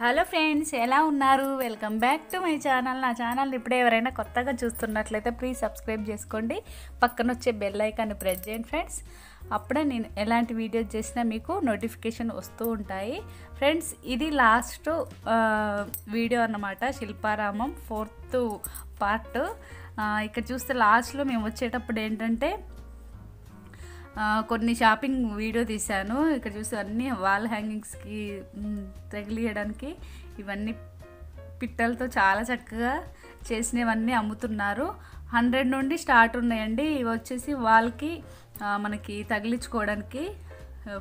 Hello friends ఎలా ఉన్నారు? Welcome back to my channel. నా ఛానల్ ఇప్పుడే ఎవరైనా కొత్తగా చూస్తున్నట్లయితే ప్లీజ్ సబ్స్క్రైబ్ చేసుకోండి. పక్కన వచ్చే బెల్ ఐకాన్ ప్రెస్ చేయండి ఫ్రెండ్స్. అప్పుడే నేను ఎలాంటి వీడియోస్ చేసినా మీకు నోటిఫికేషన్ వస్తూ ఉంటాయి. ఫ్రెండ్స్ ఇది లాస్ట్ వీడియో అన్నమాట. శిల్పారామం ఫోర్త్ పార్ట్ ఇక్కడ చూస్తే లాస్ట్లో మేము వచ్చేటప్పుడు ఏంటంటే కొన్ని షాపింగ్ వీడియో తీశాను. ఇక్కడ చూస్తే అన్ని వాల్ హ్యాంగింగ్స్కి తగిలియడానికి ఇవన్నీ పిట్టలతో చాలా చక్కగా చేసినవన్నీ అమ్ముతున్నారు. హండ్రెడ్ నుండి స్టార్ట్ ఉన్నాయండి. ఇవి వచ్చేసి వాల్కి మనకి తగిలించుకోవడానికి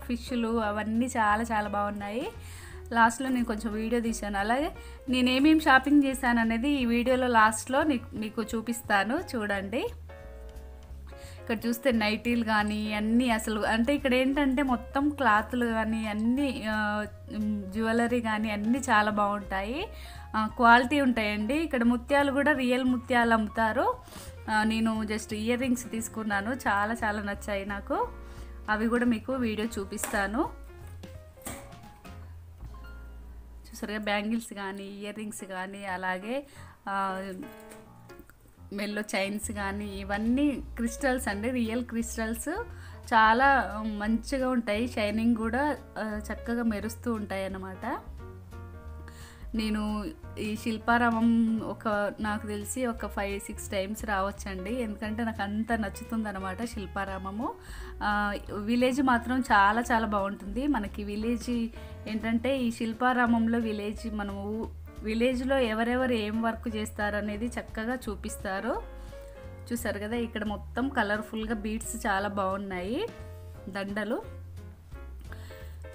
ఫిష్లు అవన్నీ చాలా చాలా బాగున్నాయి. లాస్ట్లో నేను కొంచెం వీడియో తీశాను. అలాగే నేను ఏమేమి షాపింగ్ చేశాను అనేది ఈ వీడియోలో లాస్ట్లో నీకు మీకు చూపిస్తాను. చూడండి. ఇక్కడ చూస్తే నైటీలు కానీ అన్నీ అసలు అంటే ఇక్కడ ఏంటంటే మొత్తం క్లాత్లు కానీ అన్నీ జ్యువెలరీ కానీ అన్నీ చాలా బాగుంటాయి. క్వాలిటీ ఉంటాయండి. ఇక్కడ ముత్యాలు కూడా రియల్ ముత్యాలు అమ్ముతారు. నేను జస్ట్ ఇయర్ రింగ్స్ తీసుకున్నాను. చాలా చాలా నచ్చాయి నాకు. అవి కూడా మీకు వీడియో చూపిస్తాను. చూసారుగా బ్యాంగిల్స్ కానీ ఇయర్ రింగ్స్ కానీ అలాగే మెల్లో చైన్స్ కానీ ఇవన్నీ క్రిస్టల్స్ అండి రియల్ క్రిస్టల్స్. చాలా మంచిగా ఉంటాయి. షైనింగ్ కూడా చక్కగా మెరుస్తూ ఉంటాయి అన్నమాట. నేను ఈ శిల్పారామం ఒక నాకు తెలిసి ఒక ఫైవ్ సిక్స్ టైమ్స్ రావచ్చండి. ఎందుకంటే నాకు అంత నచ్చుతుంది అనమాట శిల్పారామము విలేజ్ మాత్రం చాలా చాలా బాగుంటుంది. మనకి విలేజ్ ఏంటంటే ఈ శిల్పారామంలో విలేజ్ మనము విలేజ్లో ఎవరెవరు ఏం వర్క్ చేస్తారు అనేది చక్కగా చూపిస్తారు. చూసారు కదా ఇక్కడ మొత్తం కలర్ఫుల్గా బీడ్స్ చాలా బాగున్నాయి దండలు.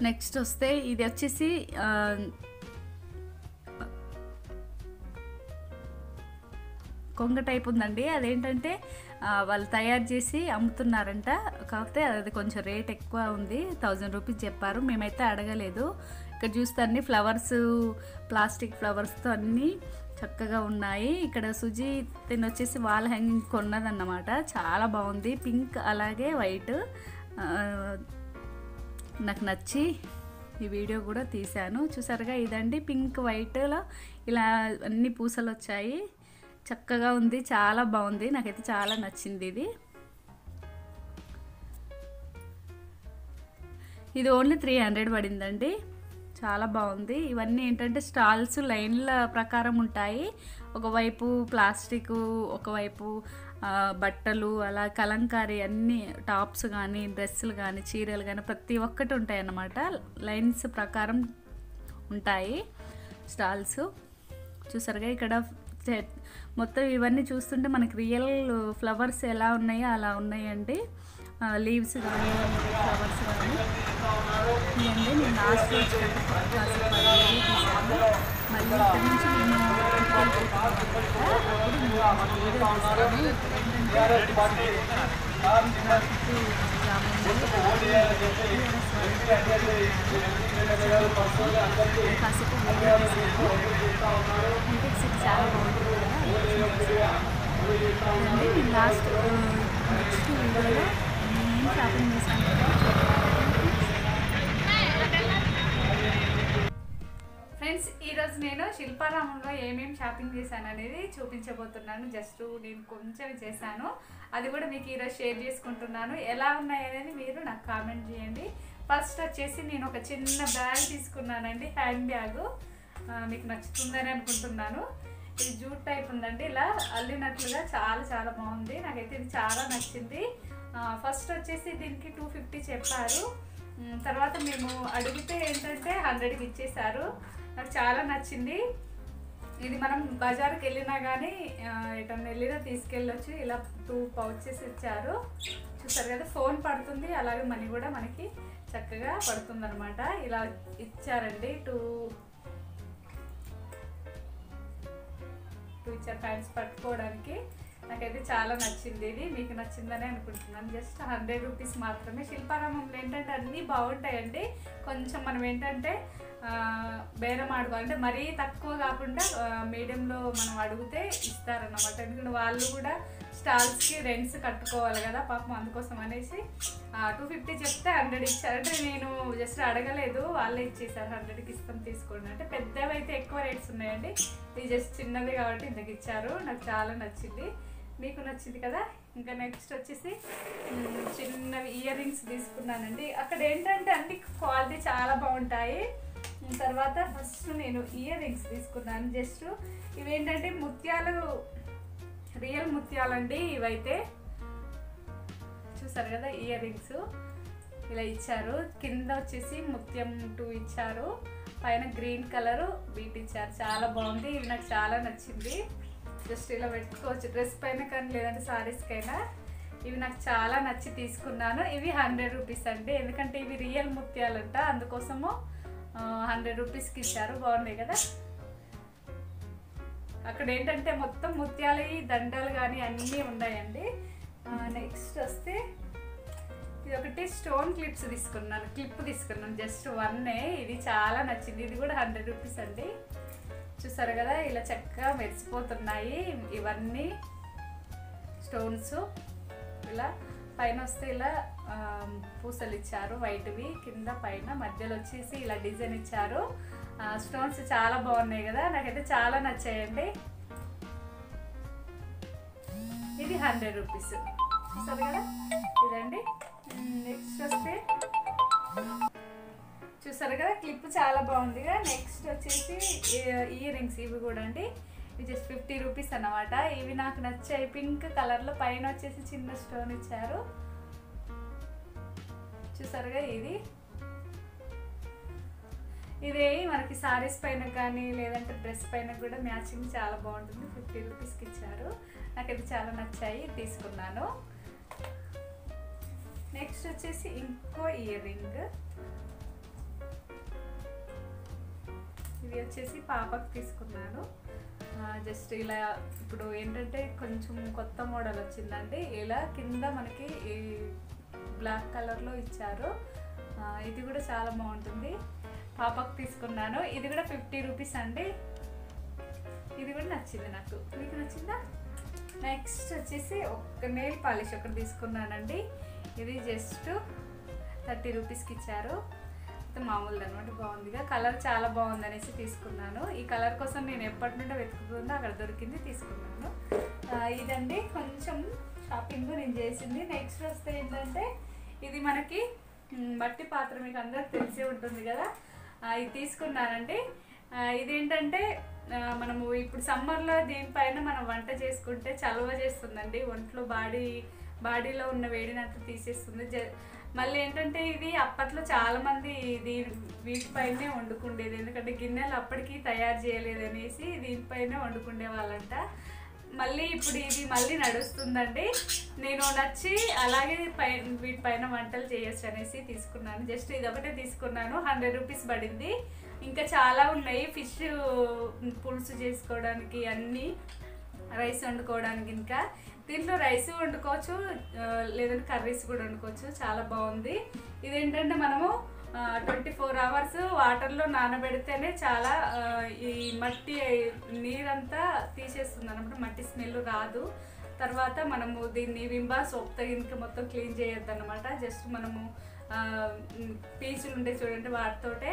నెక్స్ట్ వస్తే ఇది వచ్చేసి కొంగ టైప్ ఉందండి. అదేంటంటే వాళ్ళు తయారు చేసి అమ్ముతున్నారంట. కాకపోతే అది కొంచెం రేట్ ఎక్కువ ఉంది. థౌజండ్ రూపీస్ చెప్పారు. మేమైతే అడగలేదు. ఇక్కడ చూస్తే అన్ని ఫ్లవర్స్ ప్లాస్టిక్ ఫ్లవర్స్తో అన్నీ చక్కగా ఉన్నాయి. ఇక్కడ సుజీ తిని వచ్చేసి వాల్ హ్యాంగింగ్ కొన్నదన్నమాట. చాలా బాగుంది. పింక్ అలాగే వైట్. నాకు నచ్చి ఈ వీడియో కూడా తీశాను. చూసారుగా ఇదండి పింక్ వైట్లో ఇలా అన్ని పూసలు వచ్చాయి. చక్కగా ఉంది. చాలా బాగుంది. నాకైతే చాలా నచ్చింది ఇది. ఇది ఓన్లీ త్రీ హండ్రెడ్ పడిందండి. చాలా బాగుంది. ఇవన్నీ ఏంటంటే స్టాల్స్ లైన్ల ప్రకారం ఉంటాయి. ఒకవైపు ప్లాస్టిక్ ఒకవైపు బట్టలు అలా కలంకారీ అన్ని టాప్స్ కానీ డ్రెస్సులు కానీ చీరలు కానీ ప్రతి ఒక్కటి ఉంటాయి అన్నమాట లైన్స్ ప్రకారం ఉంటాయి స్టాల్స్. చూసారుగా ఇక్కడ మొత్తం ఇవన్నీ చూస్తుంటే మనకి రియల్ ఫ్లవర్స్ ఎలా ఉన్నాయో అలా ఉన్నాయండి. లీవ్స్ కానీ ఫ్లవర్స్ కానీ లాస్ట్ వచ్చినప్పుడు కాసేపు ఆ వీడియో తీశాను మళ్ళీ ఇక్కడ నుంచి నేను ఇంటికి వెళ్ళిపోతున్నాను అన్నమాట. అప్పుడు నేను ఆ వీడియో తీస్తాను ఇక్కడ ఏంటంటే నాకు చుట్టూ గ్రామం కాసేపు వీడియో తీశాను అంటే సిటీ చాలా బాగుంటుంది కదా అదండి నేను లాస్ట్ నెక్స్ట్ వీడియోలో నేను షాపింగ్ చేశాను ఫ్రెండ్స్ ఈరోజు నేను శిల్పారామంలో ఏమేమి షాపింగ్ చేశాను అనేది చూపించబోతున్నాను. జస్ట్ నేను కొంచెం చేశాను. అది కూడా మీకు ఈరోజు షేర్ చేసుకుంటున్నాను. ఎలా ఉన్నాయి అనేది మీరు నాకు కామెంట్ చేయండి. ఫస్ట్ వచ్చేసి నేను ఒక చిన్న బ్యాగ్ తీసుకున్నానండి హ్యాండ్ బ్యాగ్. మీకు నచ్చుతుందని అనుకుంటున్నాను. ఇది జూట్ టైప్ ఉందండి. ఇలా అల్లినట్లుగా చాలా చాలా బాగుంది. నాకైతే ఇది చాలా నచ్చింది. ఫస్ట్ వచ్చేసి దీనికి టూ ఫిఫ్టీ చెప్పారు. తర్వాత మేము అడిగితే ఏంటంటే హండ్రెడ్కి ఇచ్చేసారు నాకు చాలా నచ్చింది. ఇది మనం బజార్కి వెళ్ళినా కానీ ఎటన్నా వెళ్ళినా తీసుకెళ్ళొచ్చు. ఇలా టూ పౌచెస్ ఇచ్చారు. చూసారు కదా ఫోన్ పడుతుంది. అలాగే మనీ కూడా మనకి చక్కగా పడుతుంది అనమాట ఇలా ఇచ్చారండి. టూ టూ ఇచ్చారు ప్యాంట్స్ పట్టుకోవడానికి. నాకైతే చాలా నచ్చింది ఇది. మీకు నచ్చిందని అనుకుంటున్నాను. జస్ట్ హండ్రెడ్ రూపీస్ మాత్రమే. శిల్పారామంలో ఏంటంటే అన్నీ బాగుంటాయండి. కొంచెం మనం ఏంటంటే బేరం ఆడుకోవాలి అంటే మరీ తక్కువ కాకుండా మీడియంలో మనం అడిగితే ఇస్తారన్నమాట. ఎందుకంటే వాళ్ళు కూడా స్టాల్స్కి రెంట్స్ కట్టుకోవాలి కదా పాపం అందుకోసం అనేసి టూ ఫిఫ్టీ చెప్తే హండ్రెడ్ ఇచ్చారు. అంటే నేను జస్ట్ అడగలేదు వాళ్ళే ఇచ్చేసారు. హండ్రెడ్కి ఇస్తాం తీసుకోండి అంటే పెద్దవి అయితే ఎక్కువ రేట్స్ ఉన్నాయండి. ఇది జస్ట్ చిన్నది కాబట్టి ఇంతకు ఇచ్చారు. నాకు చాలా నచ్చింది. మీకు నచ్చింది కదా? ఇంకా నెక్స్ట్ వచ్చేసి చిన్నవి ఇయర్ రింగ్స్ తీసుకున్నానండి. అక్కడ ఏంటంటే అన్ని క్వాలిటీ చాలా బాగుంటాయి. తర్వాత ఫస్ట్ నేను ఇయర్ రింగ్స్ తీసుకున్నాను. జస్ట్ ఇవేంటంటే ముత్యాలు రియల్ ముత్యాలండి ఇవైతే. చూసారు కదా ఇయర్ రింగ్స్ ఇలా ఇచ్చారు. కింద వచ్చేసి ముత్యం టూ ఇచ్చారు. పైన గ్రీన్ కలర్ బీట్ ఇచ్చారు. చాలా బాగుంది. ఇది నాకు చాలా నచ్చింది. జస్ట్ ఇలా పెట్టుకోవచ్చు. డ్రెస్ పైన కానీ లేదంటే సారీస్కైనా ఇవి నాకు చాలా నచ్చి తీసుకున్నాను. ఇవి హండ్రెడ్ రూపీస్ అండి. ఎందుకంటే ఇవి రియల్ ముత్యాలంట. అందుకోసము హండ్రెడ్ రూపీస్కి ఇచ్చారు. బాగున్నాయి కదా? అక్కడ ఏంటంటే మొత్తం ముత్యాలు దండలు కానీ అన్నీ ఉన్నాయండి. నెక్స్ట్ వస్తే ఇది ఒకటి స్టోన్ క్లిప్స్ తీసుకున్నాను. క్లిప్ తీసుకున్నాను. జస్ట్ వన్నే. ఇది చాలా నచ్చింది. ఇది కూడా హండ్రెడ్ రూపీస్ అండి. చూసారు కదా? ఇలా చక్కగా మెరిసిపోతున్నాయి. ఇవన్నీ స్టోన్స్. ఇలా పైన వస్తే ఇలా పూసలు ఇచ్చారు వైట్వి. కింద పైన మధ్యలో వచ్చేసి ఇలా డిజైన్ ఇచ్చారు. స్టోన్స్ చాలా బాగున్నాయి కదా నాకైతే చాలా నచ్చాయండి. ఇది హండ్రెడ్ రూపీస్. చూసారు కదా? ఇదండి. నెక్స్ట్ వస్తే చూసారు కదా? క్లిప్ చాలా బాగుంది కదా నెక్స్ట్ వచ్చేసి ఇయర్ రింగ్స్ ఇవి కూడా అండి. ఇవి జస్ట్ ఫిఫ్టీ రూపీస్ అన్నమాట. ఇవి నాకు నచ్చాయి. పింక్ కలర్లో పైన వచ్చేసి చిన్న స్టోన్ ఇచ్చారు. చూసారుగా ఇది? ఇదే మనకి సారీస్ పైన కానీ లేదంటే డ్రెస్ పైన కూడా మ్యాచింగ్ చాలా బాగుంటుంది. ఫిఫ్టీ రూపీస్కి ఇచ్చారు. నాకు ఇది చాలా నచ్చాయి. తీసుకున్నాను. నెక్స్ట్ వచ్చేసి ఇంకో ఇయర్ రింగ్ వచ్చేసి పాపకు తీసుకున్నాను. జస్ట్ ఇలా ఇప్పుడు ఏంటంటే కొంచెం కొత్త మోడల్ వచ్చిందండి. ఇలా కింద మనకి ఈ బ్లాక్ కలర్లో ఇచ్చారు. ఇది కూడా చాలా బాగుంటుంది. పాపకు తీసుకున్నాను. ఇది కూడా ఫిఫ్టీ రూపీస్ అండి. ఇది కూడా నచ్చింది నాకు. మీకు నచ్చిందా? నెక్స్ట్ వచ్చేసి ఒక నెయిల్ పాలిష్ ఒకటి తీసుకున్నానండి. ఇది జస్ట్ థర్టీ రూపీస్కి ఇచ్చారు. అయితే మామూలుది అనమాట బాగుందిగా. కలర్ చాలా బాగుంది అనేసి తీసుకున్నాను. ఈ కలర్ కోసం నేను ఎప్పటి నుండో వెతుకుతుందో అక్కడ దొరికింది తీసుకున్నాను. ఇదండి. కొంచెం షాపింగ్ నేను చేసింది. నెక్స్ట్ వస్తే ఏంటంటే ఇది మనకి మట్టి పాత్ర మీకు అందరికి తెలిసే ఉంటుంది కదా. ఇది తీసుకున్నానండి. ఇదేంటంటే మనము ఇప్పుడు సమ్మర్లో దీనిపైన మనం వంట చేసుకుంటే చలవ చేస్తుందండి. ఒంట్లో బాడీ బాడీలో ఉన్న వేడినంతా తీసేస్తుంది. జ మళ్ళీ ఏంటంటే ఇది అప్పట్లో చాలా మంది దీని వీటిపైనే వండుకుండేది. ఎందుకంటే గిన్నెలు అప్పటికి తయారు చేయలేదు అనేసి దీనిపైనే వండుకుండే వాళ్ళంట. మళ్ళీ ఇప్పుడు ఇది మళ్ళీ నడుస్తుందండి. నేను నచ్చి అలాగే పై వీటిపైన వంటలు చేయొచ్చు అనేసి తీసుకున్నాను. జస్ట్ ఇది ఒకటే తీసుకున్నాను. హండ్రెడ్ రూపీస్ పడింది. ఇంకా చాలా ఉన్నాయి. ఫిష్ పులుసు చేసుకోవడానికి అన్నీ. రైస్ వండుకోవడానికి ఇంకా. దీంట్లో రైస్ వండుకోవచ్చు లేదంటే కర్రీస్ కూడా వండుకోవచ్చు. చాలా బాగుంది. ఇదేంటంటే మనము ట్వంటీ ఫోర్ అవర్స్ వాటర్లో నానబెడితేనే చాలా ఈ మట్టి నీరంతా తీసేస్తుంది అనమాట మట్టి స్మెల్ రాదు. తర్వాత మనము దీన్ని వింబా సోప్ ఇంకా మొత్తం క్లీన్ చేయొద్దు అనమాట జస్ట్ మనము పీచులు ఉంటాయి చూడండి వాటితోటే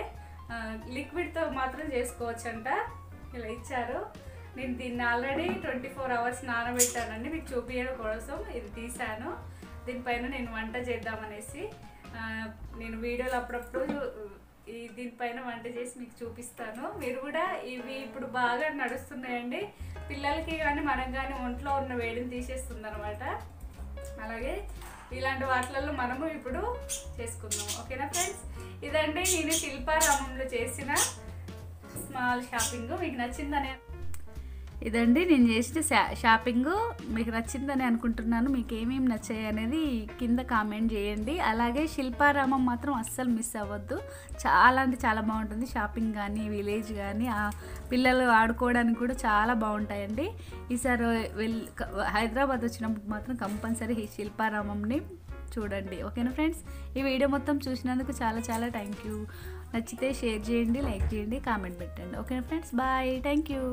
లిక్విడ్తో మాత్రం చేసుకోవచ్చంట. ఇలా ఇచ్చారు. నేను దీన్ని ఆల్రెడీ ట్వంటీ ఫోర్ అవర్స్ నానబెట్టానండి. మీకు చూపించడం కోసం. ఇది తీసాను దీనిపైన నేను వంట చేద్దామనేసి నేను వీడియోలు అప్పుడప్పుడు ఈ దీనిపైన వంట చేసి మీకు చూపిస్తాను. మీరు కూడా ఇవి ఇప్పుడు బాగా నడుస్తున్నాయండి. పిల్లలకి కానీ మనం కానీ ఒంట్లో ఉన్న వేడిని తీసేస్తుంది అనమాట అలాగే ఇలాంటి వాటిలలో మనము ఇప్పుడు చేసుకుందాం. ఓకేనా ఫ్రెండ్స్? ఇదండి నేను శిల్పారామంలో చేసిన స్మాల్ షాపింగ్. మీకు నచ్చిందనే ఇదండి నేను చేసిన షా షాపింగ్. మీకు నచ్చిందని అనుకుంటున్నాను. మీకు ఏమేమి నచ్చాయి అనేది కింద కామెంట్ చేయండి. అలాగే శిల్పారామం మాత్రం అస్సలు మిస్ అవ్వద్దు. చాలా అంటే చాలా బాగుంటుంది. షాపింగ్ కానీ విలేజ్ కానీ ఆ పిల్లలు ఆడుకోవడానికి కూడా చాలా బాగుంటాయండి. ఈసారి వెళ్ళి హైదరాబాద్ వచ్చినప్పుడు మాత్రం కంపల్సరీ ఈ శిల్పారామంని చూడండి. ఓకేనా ఫ్రెండ్స్? ఈ వీడియో మొత్తం చూసినందుకు చాలా చాలా థ్యాంక్ యూ నచ్చితే షేర్ చేయండి లైక్ చేయండి కామెంట్ పెట్టండి. ఓకేనా ఫ్రెండ్స్? బాయ్. Thank you